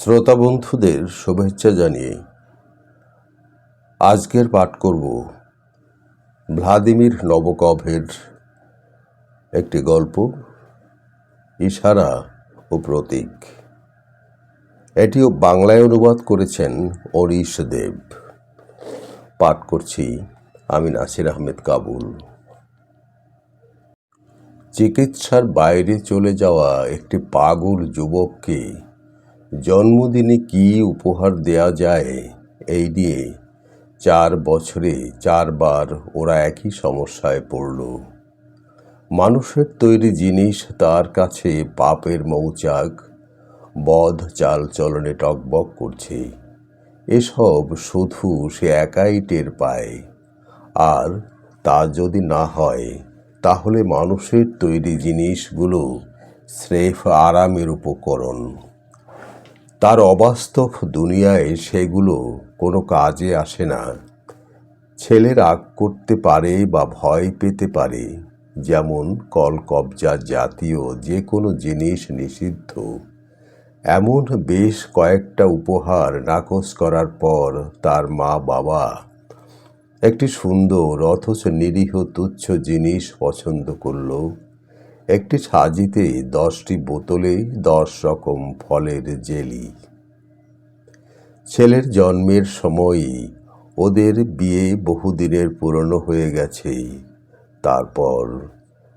শ্রোতা বন্ধুদের শুভেচ্ছা জানিয়ে আজকের পাঠ করব ভ্লাদিমির নবকভের একটি গল্প, ইশারা ও প্রতীক। এটিও বাংলায় অনুবাদ করেছেন অরিশ দেব। পাঠ করছি আমি নাসির আহমেদ কাবুল। চিকিৎসার বাইরে চলে যাওয়া একটি পাগল যুবককে জন্মদিনে কি উপহার দেয়া যায়? এই নিয়ে চার বছরে চারবার ওরা একই সমস্যায় পড়ল। মানুষের তৈরি জিনিস তার কাছে পাপের মৌচাক, বধ চাল চলনে টকবক করছে। এসব শুধু সে একাই টের পায়। আর তা যদি না হয়, তাহলে মানুষের তৈরি জিনিসগুলো স্রেফ আরামের উপকরণ। তার অবাস্তব দুনিয়ায় সেগুলো কোনো কাজে আসে না। ছেলে রাগ করতে পারে বা ভয় পেতে পারে, যেমন কলকবজা জাতীয় যে কোনো জিনিস নিষিদ্ধ। এমন বেশ কয়েকটা উপহার নাকচ করার পর তার মা বাবা একটি সুন্দর অথচ নিরীহ তুচ্ছ জিনিস পছন্দ করল। একটি সাজিতে দশটি বোতলে দশ রকম ফলের জেলি। ছেলের জন্মের সময়ই ওদের বিয়ে বহুদিনের পুরনো হয়ে গেছে। তারপর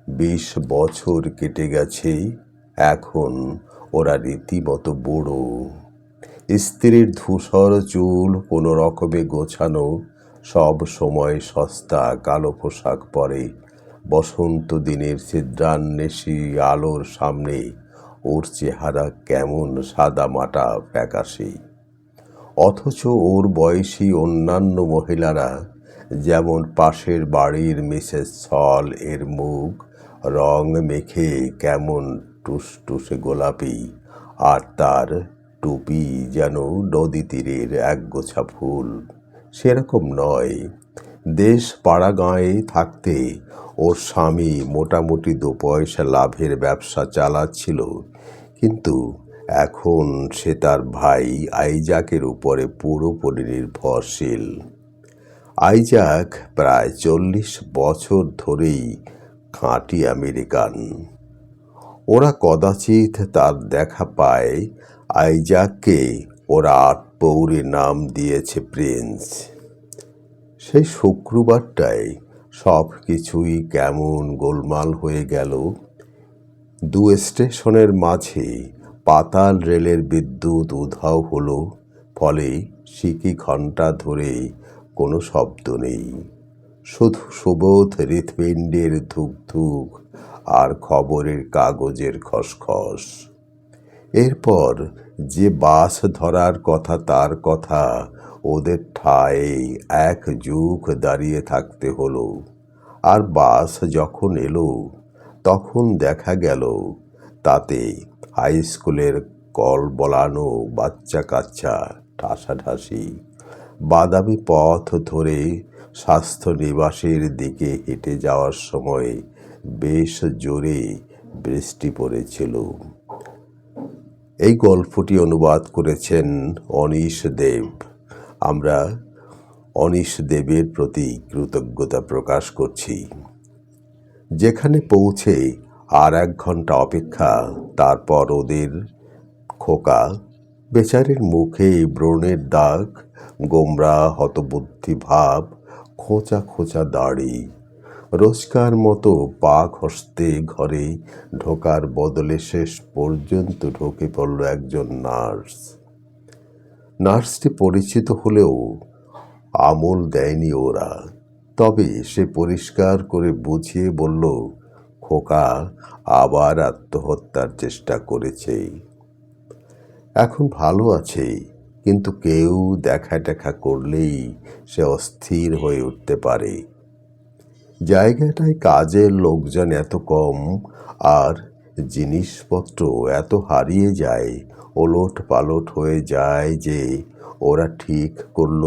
বিশ বছর কেটে গেছে। এখন ওরা রীতিমতো বুড়ো। স্ত্রীর ধূসর চুল কোনো রকমে গোছানো, সব সময় সস্তা কালো পোশাক পরে বসন্ত দিনের ছিদ্রান্বেষী আলোর সামনে ওর চেহারা কেমন সাদা মাটা ফ্যাকাশে। অথচ ওর বয়সী অন্যান্য মহিলারা যেমন পাশের বাড়ির মিসেস সল এর মুখ, রং মেখে কেমন টুসটুসে গোলাপি, আর তার টুপি যেন নদী তীরের একগোছা ফুল। সেরকম নয়। দেশ পাড়া গাঁয়ে থাকতে ওর স্বামী মোটামুটি দু পয়সা লাভের ব্যবসা চালাচ্ছিল। কিন্তু এখন সে তার ভাই আইজাকের উপরে পুরোপুরি নির্ভরশীল। আইজাক প্রায় চল্লিশ বছর ধরেই খাঁটি আমেরিকান। ওরা কদাচিৎ তার দেখা পায় আইজাককে ওরা আট পৌরে নাম দিয়েছে প্রিন্স। সেই শুক্রবারটায় সব কিছুই কেমন গোলমাল হয়ে গেল। দু স্টেশনের মাঝে পাতাল রেলের বিদ্যুৎ উধাও হলো, ফলে সিকি ঘণ্টা ধরে কোনো শব্দ নেই। শুধু সুবোধ হৃৎপিণ্ডের ধুক ধুক আর খবরের কাগজের খসখস। এরপর যে বাস ধরার কথা তার কথা ওদের ঠায়ে এক যুগ দাঁড়িয়ে থাকতে হলো। আর বাস যখন এলো, তখন দেখা গেল, তাতে হাই স্কুলের কল বলানো বাচ্চা কাচ্চা ঠাসাঠাসি। বাদামি পথ ধরে স্বাস্থ্য নিবাসের দিকে হেঁটে যাওয়ার সময় বেশ জোরে বৃষ্টি পড়েছিল। এই গল্পটি অনুবাদ করেছেন অনিশ দেব। আমরা অনিশ দেবের প্রতি কৃতজ্ঞতা প্রকাশ করছি। যেখানে পৌঁছে আর এক ঘণ্টা অপেক্ষা, তারপর ওদের খোকা, বেচারের মুখে ব্রণের দাগ, গোমরা, হতবুদ্ধি ভাব, খোঁচা খোঁচা দাড়ি, রোজকার মতো পা ঘষতে ঘরে ঢোকার বদলে শেষ পর্যন্ত ঢোকে পড়ল একজন নার্স। নার্সটি পরিচিত হলেও আমল দেয়নি ওরা। তবে সে পরিষ্কার করে বুঝিয়ে বলল, খোকা আবার আত্মহত্যার চেষ্টা করেছে। এখন ভালো আছে, কিন্তু কেউ দেখা টেখা করলেই সে অস্থির হয়ে উঠতে পারে। জায়গাটায় কাজের লোকজন এত কম, আর জিনিসপত্র এত হারিয়ে যায় ওলট পালট হয়ে যায় যে ওরা ঠিক করল।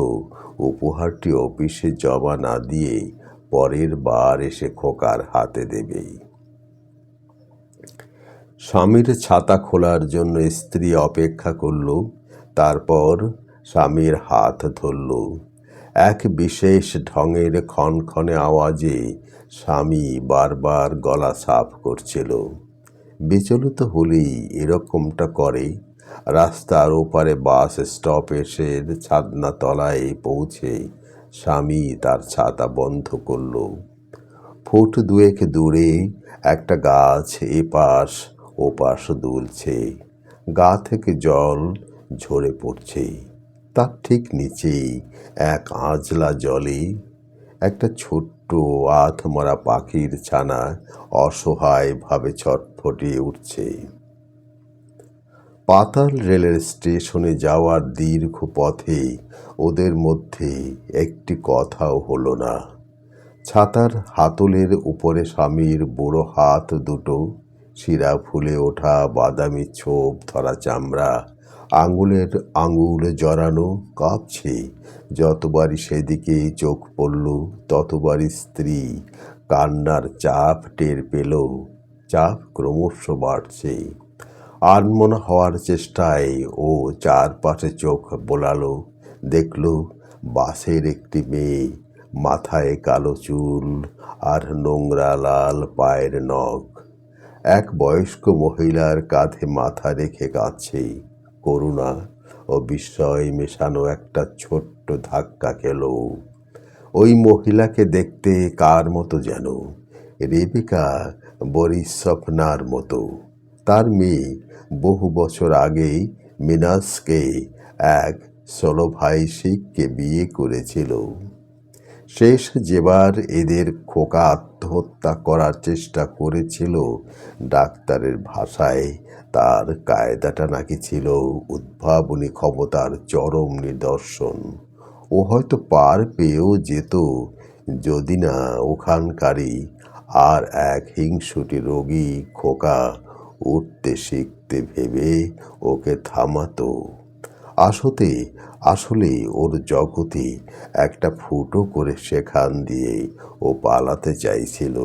উপহারটি অফিসে জমা না দিয়ে পরের বার এসে খোকার হাতে দেবে। স্বামীর ছাতা খোলার জন্য স্ত্রী অপেক্ষা করল, তারপর স্বামীর হাত ধরল। এক বিশেষ ঢঙের ক্ষণক্ষণে আওয়াজে স্বামী বারবার গলা সাফ করছিল। বিচলিত হলেই এরকমটা করে। রাস্তার ওপারে বাস স্টপ এসে ছাদনা তলায় পৌঁছে স্বামী তার ছাতা বন্ধ করল। ফুট দুয়েক দূরে একটা গাছ এপাশ ওপাশ দুলছে। গা থেকে জল ঝরে পড়ছে। তার ঠিক নিচেই এক আঁজলা জলে একটা ছোট্ট আধমরা পাখির ছানা অসহায়ভাবে ছটফটিয়ে উঠছে। পাতাল রেলের স্টেশনে যাওয়ার দীর্ঘ পথে ওদের মধ্যে একটি কথাও হলো না। ছাতার হাতলের উপরে স্বামীর বুড়ো হাত দুটো, শিরা ফুলে ওঠা বাদামি ছোপ ধরা চামড়া, আঙুলের আঙুল জড়ানো কাঁপছে। যতবারই সেদিকে চোখ পড়ল, ততবারই স্ত্রী কান্নার চাপ টের পেল। চাপ ক্রমশ বাড়ছে। আনমনা হওয়ার চেষ্টায় ও চারপাশে চোখ বোলালো, দেখল বাসের একটি মেয়ে, মাথায় কালো চুল আর নোংরা লাল পায়ের নখ। এক বয়স্ক মহিলার কাঁধে মাথা রেখে কাঁদছে। করুণা ও বিস্ময় মেশানো একটা ছোট্ট ধাক্কা খেল। ওই মহিলাকে দেখতে কার মতো যেন? রেবিকা বরিসফনার মতো। তার মেয়ে বহু বছর আগেই মিনাসকে এক ভাই শিখকে বিয়ে করেছিল। শেষ যেবার এদের খোকা আত্মহত্যা করার চেষ্টা করেছিল, ডাক্তারের ভাষায় তার কায়দাটা নাকি ছিল উদ্ভাবনী ক্ষমতার চরম নিদর্শন। ও হয়তো পার পেয়েও যেত, যদি না ওখানকারই আর এক হিংসুটি রোগী খোকা উঠতে শিখতে ভেবে ওকে থামাতো। আসতে, আসলে ওর জগতে একটা ফুটো করে সেখান দিয়ে ও পালাতে চাইছিল।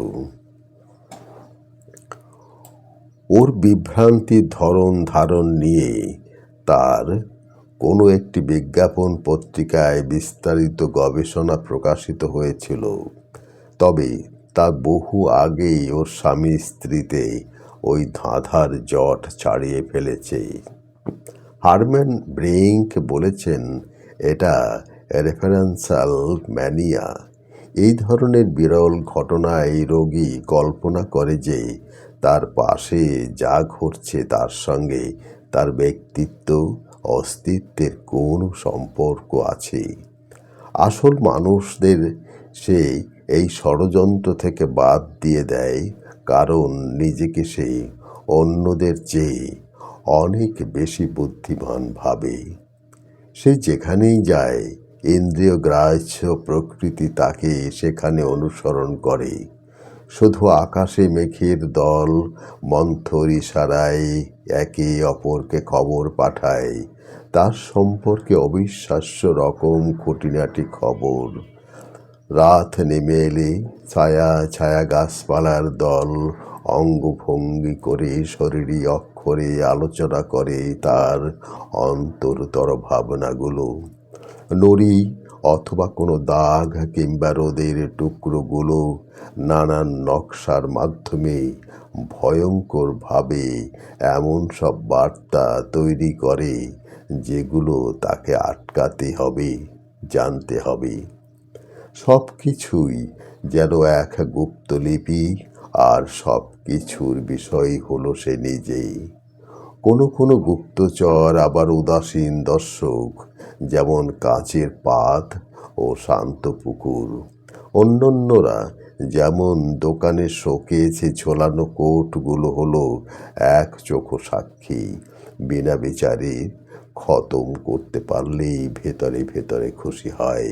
ওর বিভ্রান্তির ধরন ধারণ নিয়ে তার কোনো একটি বিজ্ঞাপন পত্রিকায় বিস্তারিত গবেষণা প্রকাশিত হয়েছিল। তবে তা বহু আগেই ওর স্বামী স্ত্রীতে ওই ধাঁধার জট ছাড়িয়ে ফেলেছে। হারম্যান ব্রিঙ্ক বলেছেন, এটা রেফারেন্সাল ম্যানিয়া। এই ধরনের বিরল ঘটনায় রোগী কল্পনা করে যে তার পাশে যা ঘটছে তার সঙ্গে তার ব্যক্তিত্ব, অস্তিত্বের কোনো সম্পর্ক আছে। আসল মানুষদের সে এই ষড়যন্ত্র থেকে বাদ দিয়ে দেয় কারণ নিজেকে সে অন্যদের চেয়ে অনেক বেশি বুদ্ধিমান ভাবে। সে যেখানেই যায়, ইন্দ্রিয় গ্রাহ্য প্রকৃতি তাকে সেখানে অনুসরণ করে। শুধু আকাশে মেঘের দল, মন্থর ইশারায় একে অপরকে খবর পাঠায়। তার সম্পর্কে অবিশ্বাস্য রকম খুঁটিনাটি খবর। রাত নেমে এলে ছায়া ছায়া গাছপালার দল অঙ্গভঙ্গি করে শরীরী অক্ষরে আলোচনা করে তার অন্তরতর ভাবনাগুলো। নড়ি অথবা কোনো দাগ কিংবা রোদের টুকরোগুলো নানান নকশার মাধ্যমে ভয়ঙ্করভাবে এমন সব বার্তা তৈরি করে যেগুলো তাকে আটকাতে হবে, জানতে হবে। সব কিছুই যেন এক গুপ্তলিপি আর সব কিছুর বিষয় হলো সে নিজেই। কোনো কোনো গুপ্তচর, আবার উদাসীন দর্শক, যেমন কাঁচের পাত ও শান্ত পুকুর। অন্যান্যরা যেমন দোকানের শোকেছে ঝোলানো কোটগুলো হলো এক চোখো সাক্ষী, বিনা বিচারে খতম করতে পারলেই ভেতরে ভেতরে খুশি হয়।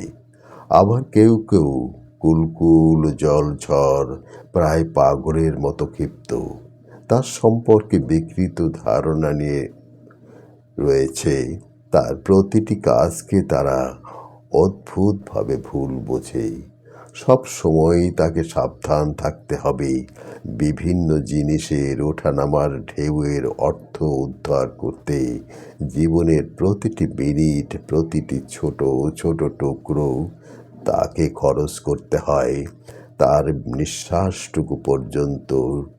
আবার কেউ কেউ কুলকুল, জলঝড়, প্রায় পাগলের মতো ক্ষিপ্ত। তার সম্পর্কে বিকৃত ধারণা নিয়ে রয়েছে। তার প্রতিটি কাজকে তারা অদ্ভুতভাবে ভুল বোঝে। সব সময় তাকে সাবধান থাকতে হবে। বিভিন্ন জিনিসের ওঠানামার ঢেউয়ের অর্থ উদ্ধার করতে জীবনের প্রতিটি মিনিট, প্রতিটি ছোট ছোট টুকরো তাকে খরচ করতে হয়। তার নিঃশ্বাসটুকু পর্যন্ত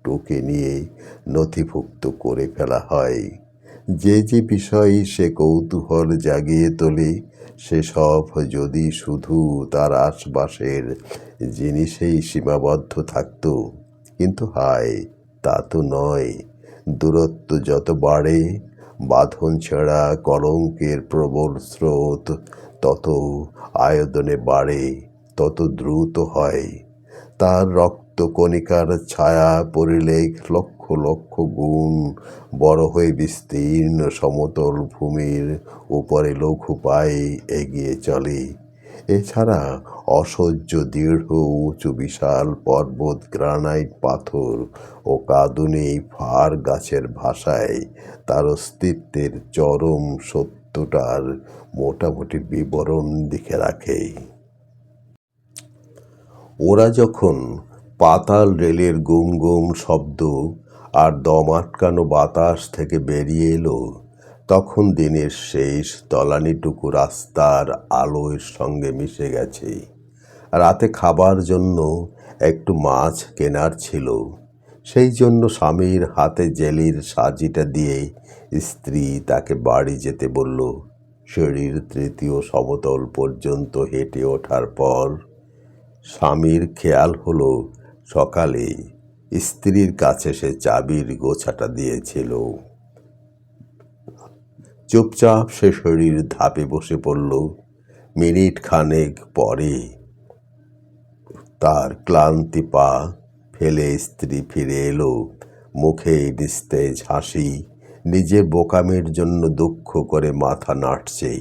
টুকে নিয়ে নথিভুক্ত করে ফেলা হয়। যে যে বিষয়ে সে কৌতূহল জাগিয়ে তোলে সেসব যদি শুধু তার আশপাশের জিনিসেই সীমাবদ্ধ থাকতো। কিন্তু হায়, তা তো নয়। দূরত্ব যত বাড়ে, বাঁধন ছাড়া কলঙ্কের প্রবল স্রোত তত আয়তনে বাড়ে, তত দ্রুত হয়। তার রক্তকণিকার ছায়া পরিলেখ লক্ষ লক্ষ গুণ বড় হয়ে বিস্তীর্ণ সমতল ভূমির উপরে লঘু পায়ে এগিয়ে চলে। এছাড়া অসহ্য, দৃঢ়, উঁচু, বিশাল পর্বত, গ্রানাইট পাথর ও কাঁদুনি ফার গাছের ভাষায় তার অস্তিত্বের চরম সত্যটার মোটামুটি বিবরণ লিখে রাখে। ওরা যখন পাতাল রেলের গুম গুম শব্দ আর দম আটকানো বাতাস থেকে বেরিয়ে এলো, তখন দিনের শেষ তলানিটুকু রাস্তার আলোর সঙ্গে মিশে গেছে। রাতে খাবার জন্য একটু মাছ কেনার ছিল। সেই জন্য স্বামীর হাতে জেলির সাজিটা দিয়ে স্ত্রী তাকে বাড়ি যেতে বলল শরীর তৃতীয় সমতল পর্যন্ত হেঁটে ওঠার পর স্বামীর খেয়াল হলো, সকালে স্ত্রীর কাছে সে চাবির গোছাটা দিয়েছিল। চুপচাপ সে শরীর ধাপে বসে পড়ল। মিনিট খানেক পরে তার ক্লান্তি পা ফেলে স্ত্রী ফিরে এলো। মুখে নিস্তেজ হাসি নিজের বোকামের জন্য দুঃখ করে মাথা নাড়ছে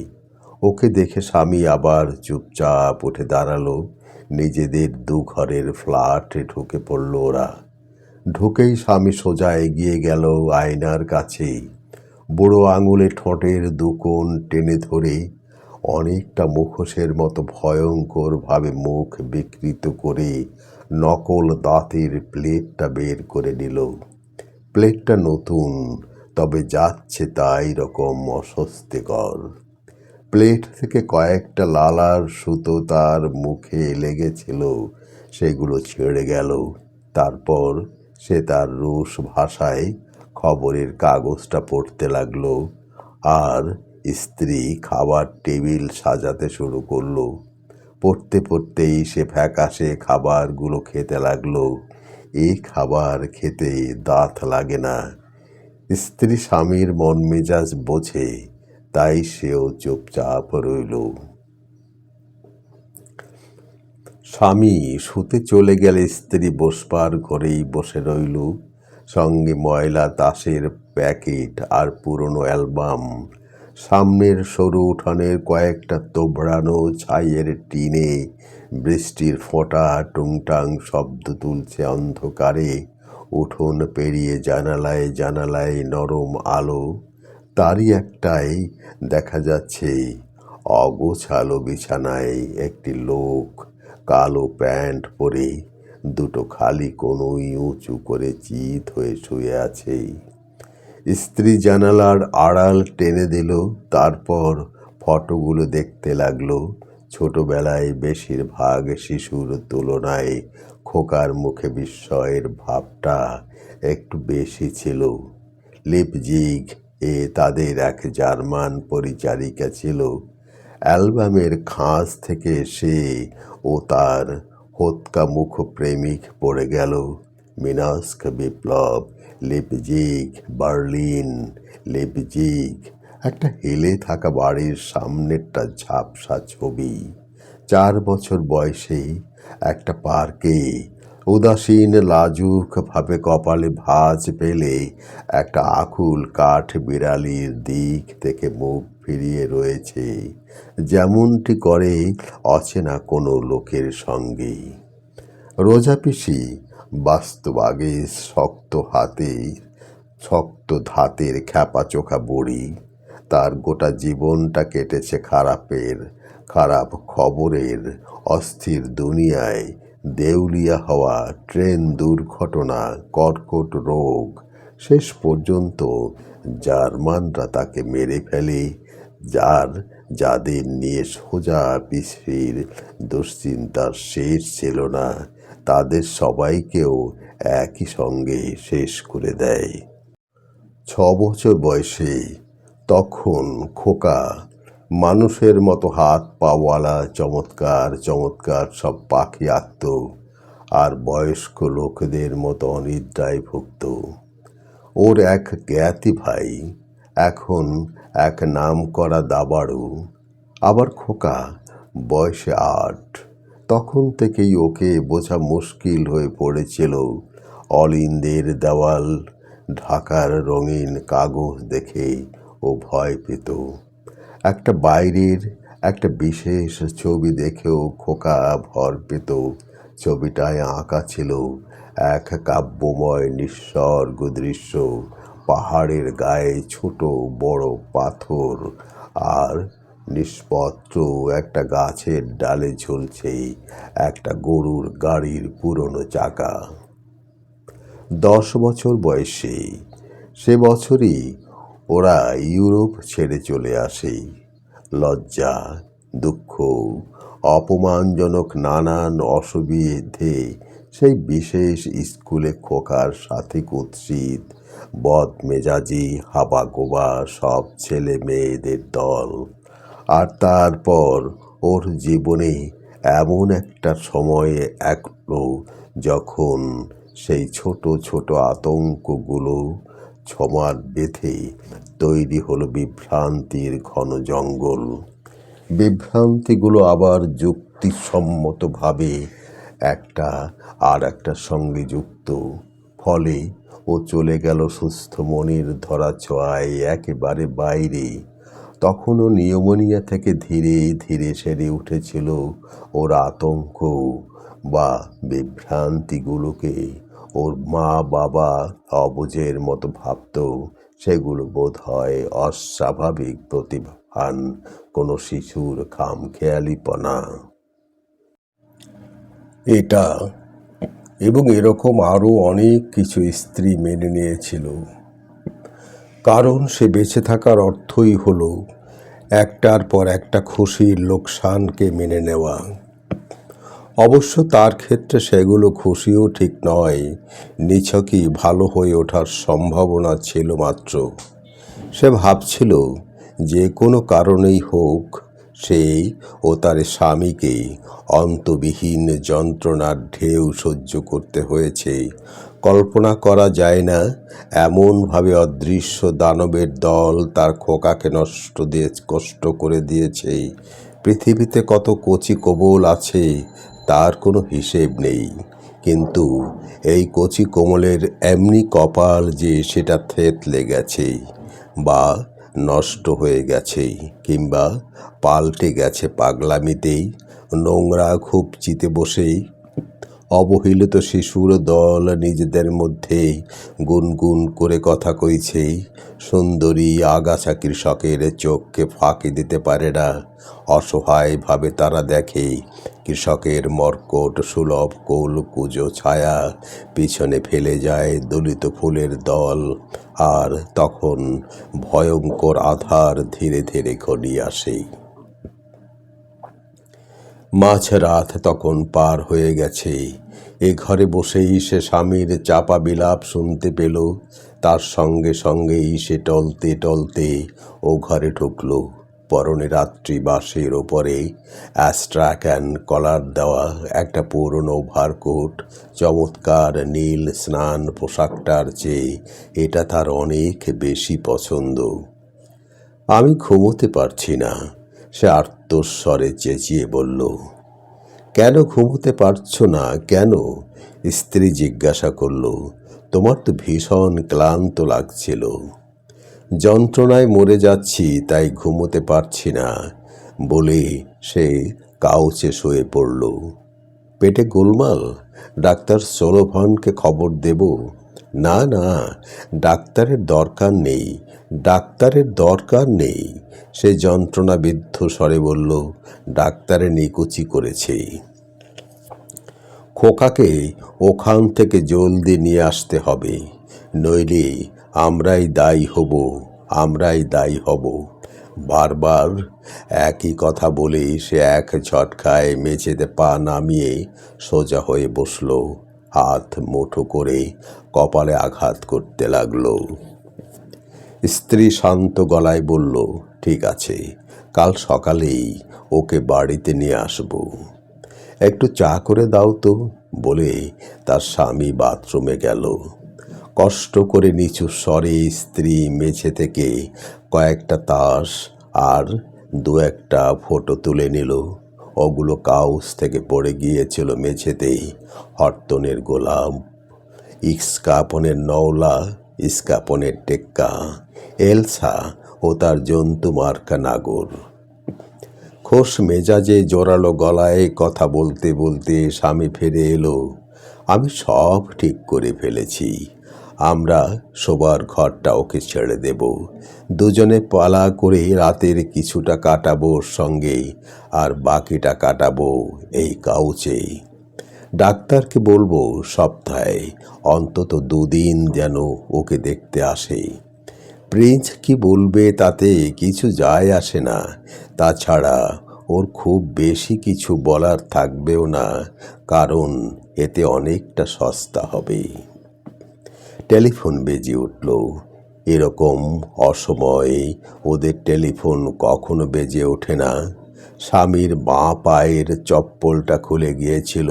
ওকে দেখে স্বামী আবার চুপচাপ উঠে দাঁড়াল। নিজেদের দু ঘরের ফ্ল্যাটে ঢুকে পড়ল ওরা। ঢুকেই স্বামী সোজা এগিয়ে গেল আয়নার কাছে বুড়ো আঙুলে ঠোঁটের দুকোণ টেনে ধরে অনেকটা মুখোশের মতো ভয়ঙ্করভাবে মুখ বিকৃত করে নকল দাঁতের প্লেটটা বের করে নিল। প্লেটটা নতুন তবে যাচ্ছে তাই রকম অস্বস্তিকর। প্লেট থেকে কয়েকটা লালার সুতো তার মুখে লেগেছিল, সেগুলো ছেড়ে গেল। তারপর সে তার রুশ ভাষায় খবরের কাগজটা পড়তে লাগল আর স্ত্রী খাবার টেবিল সাজাতে শুরু করল। পড়তে পড়তেই সে ফ্যাকাশে খাবারগুলো খেতে লাগল। এই খাবার খেতে দাঁত লাগে না। স্ত্রী স্বামীর মন মেজাজ বোঝে, তাই সেও চুপচাপ রইল। স্বামী শুতে চলে গেলে স্ত্রী বসবার ঘরেই বসে রইল। সঙ্গে ময়লা তাসের প্যাকেট আর পুরনো অ্যালবাম। সামনের সরু উঠানের কয়েকটা তোবড়ানো ছাইয়ের টিনে বৃষ্টির ফোঁটা টুংটাং শব্দ তুলছে অন্ধকারে। উঠোন পেরিয়ে জানালায় জানালায় নরম আলো, তারই একটাই দেখা যাচ্ছে। অগোছালো বিছানায় একটি লোক কালো প্যান্ট পরে দুটো খালি কোনোই উঁচু করে চিত হয়ে শুয়ে আছে। স্ত্রী জানালার আড়াল টেনে দিল, তারপর ফটোগুলো দেখতে লাগল। ছোটবেলায় বেশিরভাগ শিশুর তুলনায় খোকার মুখে বিস্ময়ের ভাবটা একটু বেশি ছিল। লিপজিগ এ তাদের এক জার্মান পরিচারিকা ছিল। অ্যালবামের খাঁজ থেকে সে ও তার হোৎকা মুখ প্রেমিক পড়ে গেল। মিনাস্ক, বিপ্লব, লিপজিগ, বার্লিন, লিপজিগ, একটা হেলে থাকা বাড়ির সামনেরটা ঝাপসা ছবি। চার বছর বয়সে একটা পার্কে। উদাসীন, লাজুক ভাবে কপালে ভাঁজ পেলে একটা আকুল কাঠ বিড়ালির দিক থেকে মুখ ফিরিয়ে রয়েছে। যেমনটি করে অচেনা কোনো লোকের সঙ্গে। রোজা পিসি বাস্তব আগে শক্ত হাতে, শক্ত ধাতের খ্যাপা চোখা বড়ি, তার গোটা জীবনটা কেটেছে খারাপের খারাপ খবরের অস্থির দুনিয়ায় দেউলিয়া হওয়া ট্রেন দুর্ঘটনা, কর্কট রোগ, শেষ পর্যন্ত জার্মানরা তাকে মেরে ফেলে, যার যাদের নিয়ে সোজা পৃথিবীর দুশ্চিন্তার শেষ ছিল না, তাদের সবাইকেও একই সঙ্গে শেষ করে দেয়। ছ বছর বয়সে তখন খোকা মানুষের মতো হাত পাওয়ালা, চমৎকার চমৎকার সব পাখি আঁকত আর বয়স্ক লোকদের মতো অনিদ্রায় ভুগত ওর এক জ্ঞাতি ভাই, এখন এক নাম করা দাবাড়ু, আবার খোকা, বয়সে আট। তখন থেকেই ওকে বোঝা মুশকিল হয়ে পড়েছিল অলিন্দের দেওয়াল, ঢাকার রঙিন কাগজ দেখে ও ভয় পেত। একটা বাইরের একটা বিশেষ ছবি দেখেও খোকা ভর পেত। ছবিটায় আঁকা ছিল এক কাব্যময় নিঃস্বর্গ দৃশ্য। পাহাড়ের গায়ে ছোট বড় পাথর আর নিষ্পত্র একটা গাছের ডালে ঝুলছে একটা গরুর গাড়ির পুরনো চাকা। দশ বছর বয়সে সে বছরই ওরা ইউরোপ ছেড়ে চলে আসে। লজ্জা, দুঃখ, অপমানজনক নানান অসুবিধে সেই বিশেষ স্কুলে খোকার সাথে কুৎসিত বদ মেজাজি হাবা গোবা সব ছেলে মেয়েদের দল। আর তারপর ওর জীবনে এমন একটা সময়ে একলো যখন সেই ছোট ছোট আতঙ্কগুলো ছমার বেঁধে তৈরি হলো বিভ্রান্তির ঘন জঙ্গল। বিভ্রান্তিগুলো আবার যুক্তিসম্মতভাবে একটা আর একটার সঙ্গে যুক্ত। ফলে ও চলে গেল সুস্থ মনির ধরা ছোঁয়ায় একেবারে বাইরে। তখনও নিয়মনিয়া থেকে ধীরে ধীরে সেরে উঠেছিল ওর আতঙ্ক বা বিভ্রান্তিগুলোকে। ওর মা বাবা অবুঝের মতো ভাবত সেগুলো বোধ হয় অস্বাভাবিক প্রতিভান, কোনো শিশুর খামখেয়ালিপনা। এটা এবং এরকম আরও অনেক কিছু স্ত্রী মেনে নিয়েছিল। কারণ সে বেঁচে থাকার অর্থই হলো, একটার পর একটা খুশির লোকসানকে মেনে নেওয়া। অবশ্য তার ক্ষেত্রে সেগুলো খুশিও ঠিক নয়। নিছকই ভালো হয়ে ওঠার সম্ভাবনা ছিল মাত্র। সে ভাবছিল, যে কোনো কারণেই হোক, সেই ও তার স্বামীকে অন্তবিহীন যন্ত্রণার ঢেউ সহ্য করতে হয়েছে। কল্পনা করা যায় না, এমনভাবে অদৃশ্য দানবের দল তার খোকাকে নষ্ট দিয়ে কষ্ট করে দিয়েছে। পৃথিবীতে কত কচি কবল আছে তার কোনো হিসেব নেই। কিন্তু এই কচি কোমলের এমনি কপাল যে সেটা থেতলে গেছে বা নষ্ট হয়ে গেছে কিংবা পাল্টে গেছে পাগলামিতেই, নোংরা খুব চিতে বসেই অবহেলিত শিশুর দল নিজেদের মধ্যে গুনগুন করে কথা কইছে। সুন্দরী আগাছা কৃষকের চোখকে ফাঁকি দিতে পারে না। অসহায়ভাবে তারা দেখে কৃষকের মর্কট, সুলভ কোল, কুজো, ছায়া পিছনে ফেলে যায় দলিত ফুলের দল। আর তখন ভয়ঙ্কর আধার ধীরে ধীরে ঘনিয়ে আসে। মাঝরাত তখন পার হয়ে গেছে। এ ঘরে বসেই সে স্বামীর চাপা বিলাপ শুনতে পেল। তার সঙ্গে সঙ্গেই সে টলতে টলতে ও ঘরে ঢুকল। পরনে রাত্রি বাসের ওপরে অ্যাস্ট্রাক্যান কলার দেওয়া একটা পুরনো ভারকোট চমৎকার নীল স্নান পোশাকটার চেয়ে এটা তার অনেক বেশি পছন্দ। আমি ঘুমোতে পারছি না। সে আর্তস্বরে চেঁচিয়ে বলল, কেন ঘুমোতে পারছ না? কেন? স্ত্রী জিজ্ঞাসা করল, তোমার তো ভীষণ ক্লান্ত লাগছিল। যন্ত্রণায় মরে যাচ্ছি, তাই ঘুমোতে পারছি না। বলে সে কাউচে শুয়ে পড়ল। পেটে গোলমাল? ডাক্তার সোলোভনকে খবর দেব? না না, ডাক্তারের দরকার নেই। ডাক্তারের দরকার নেই। সে যন্ত্রণাবিদ্ধ স্বরে বলল, ডাক্তারে নিকুচি করেছে। খোকাকে ওখান থেকে জলদি নিয়ে আসতে হবে। নইলে আমরাই দায়ী হব, আমরাই দায়ী হব। বারবার একই কথা বলে সে এক ঝটকায় মেঝেতে পা নামিয়ে সোজা হয়ে বসল, হাত মুঠো করে কপালে আঘাত করতে লাগল। স্ত্রী শান্ত গলায় বলল, ঠিক আছে, কাল সকালেই ওকে বাড়িতে নিয়ে আসব। একটু চা করে দাও তো। বলে তার স্বামী বাথরুমে গেল। কষ্ট করে নিচু স্বরে স্ত্রী মেঝে থেকে কয়েকটা তাস আর দু একটা ফটো তুলে নিল। ওগুলো কাউস থেকে পড়ে গিয়েছিল মেঝেতেই, হরতনের গোলাম ইস্কাপনের নওলা ইস্কাপনের টেক্কা, এলসা ও তার জন্তু মার্কা নাগর। খোশ মেজাজে জোরালো গলায় কথা বলতে বলতে স্বামী ফিরে এলো। আমি সব ঠিক করে ফেলেছি। আমরা শোবার ঘরটা ওকে ছেড়ে দেব। দুজনে পালা করে রাতের কিছুটা কাটাবো সঙ্গে, আর বাকিটা কাটাবো এই কাউচে। ডাক্তারকে বলব সপ্তাহে, অন্তত দুদিন যেন ওকে দেখতে আসে। প্রিন্স কি বলবে তাতে কিছু যায় আসে না। তাছাড়া ওর খুব বেশি কিছু বলার থাকবেও না, কারণ এতে অনেকটা সস্তা হবে। টেলিফোন বেজে উঠল। এরকম অসময়ে ওদের টেলিফোন কখনো বেজে ওঠে না। স্বামীর বাঁ পায়ের চপ্পলটা খুলে গিয়েছিল।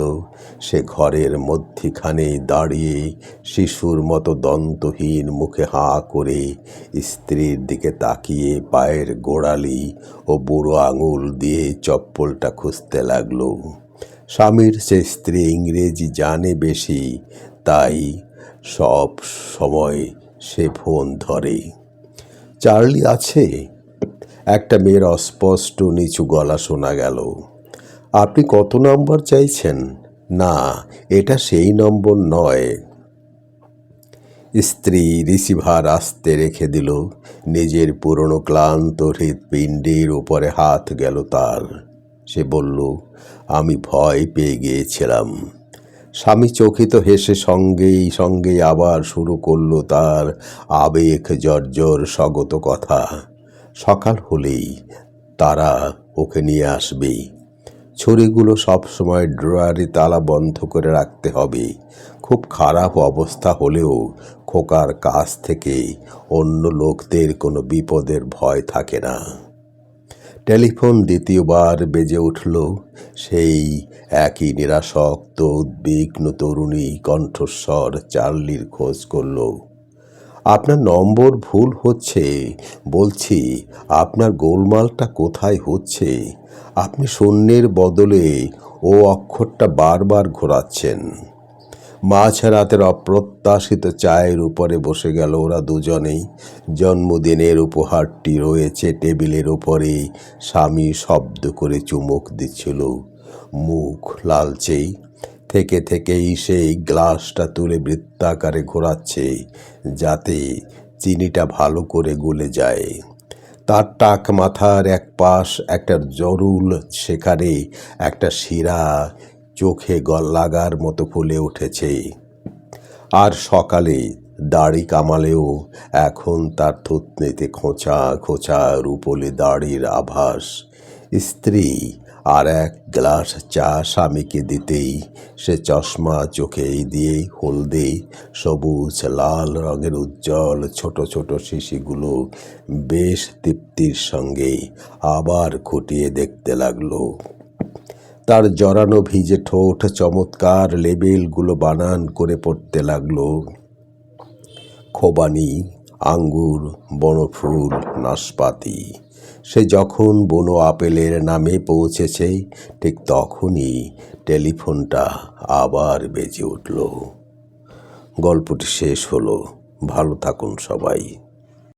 সে ঘরের মধ্যিখানে দাঁড়িয়ে শিশুর মতো দন্তহীন মুখে হাঁ করে স্ত্রীর দিকে তাকিয়ে পায়ের গোড়ালি ও বুড়ো আঙুল দিয়ে চপ্পলটা খুঁজতে লাগল। স্বামীর সে স্ত্রী ইংরেজি জানে বেশি, তাই সব সময় সে ফোন ধরে। চার্লি আছে? একটা মেয়ের অস্পষ্ট নিচু গলা শোনা গেল। আপনি কত নম্বর চাইছেন? না, এটা সেই নম্বর নয়। স্ত্রী রিসিভার আসতে রেখে দিল। নিজের পুরনো ক্লান্ত হৃৎপিণ্ডের উপরে হাত গেল তার। সে বলল, আমি ভয় পেয়ে গিয়েছিলাম। স্বামী চকিত হেসে সঙ্গেই সঙ্গেই আবার শুরু করল তার আবেগ জর্জর স্বগত কথা। সকাল হলেই তারা ওকে নিয়ে আসবে। ছুরিগুলো সবসময় ড্রয়ারে তালা বন্ধ করে রাখতে হবে। খুব খারাপ অবস্থা হলেও খোকার কাছ থেকে অন্য লোকদের কোনো বিপদের ভয় থাকে না। টেলিফোন দ্বিতীয়বার বেজে উঠল। সেই একই নিরাসক্ত, উদ্বিগ্ন তরুণী কণ্ঠস্বর চার্লির খোঁজ করল। আপনার নম্বর ভুল হচ্ছে। বলছি, আপনার গোলমালটা কোথায় হচ্ছে? আপনি শূন্যের বদলে ও অক্ষরটা বারবার ঘোরাচ্ছেন। মাঝ রাতের অপ্রত্যাশিত চায়ের উপরে বসে গেল ওরা দুজনেই। জন্মদিনের উপহারটি রয়েছে টেবিলের উপরে। স্বামী শব্দ করে চুমুক দিচ্ছিল। মুখ লালচেই। থেকে থেকেই সেই গ্লাসটা তুলে বৃত্তাকারে ঘোরাচ্ছে, যাতে চিনিটা ভালো করে গলে যায়। তার টাক মাথার এক পাশ একটা জরুল, সেখানে একটা শিরা চোখে গল লাগার মতো ফুলে উঠেছে। আর সকালে দাড়ি কামালেও এখন তার থুতনিতে খোঁচা খোঁচা রূপলে দাড়ির আভাস। স্ত্রী আর এক গ্লাস চা স্বামীকে দিতেই সে চশমা চোখেই দিয়ে হলদে সবুজ, লাল রঙের উজ্জ্বল ছোট ছোট শিশিগুলো বেশ তৃপ্তির সঙ্গে আবার খুঁটিয়ে দেখতে লাগল। তার জরানো ভিজে ঠোঁট চমৎকার লেবেলগুলো বানান করে পড়তে লাগল। খোবানি, আঙ্গুর, বনফুল, নাশপাতি। সে যখন বনো আপেলের নামে পৌঁছেছে, ঠিক তখনই টেলিফোনটা আবার বেজে উঠল। গল্পটি শেষ হলো। ভালো থাকুন সবাই।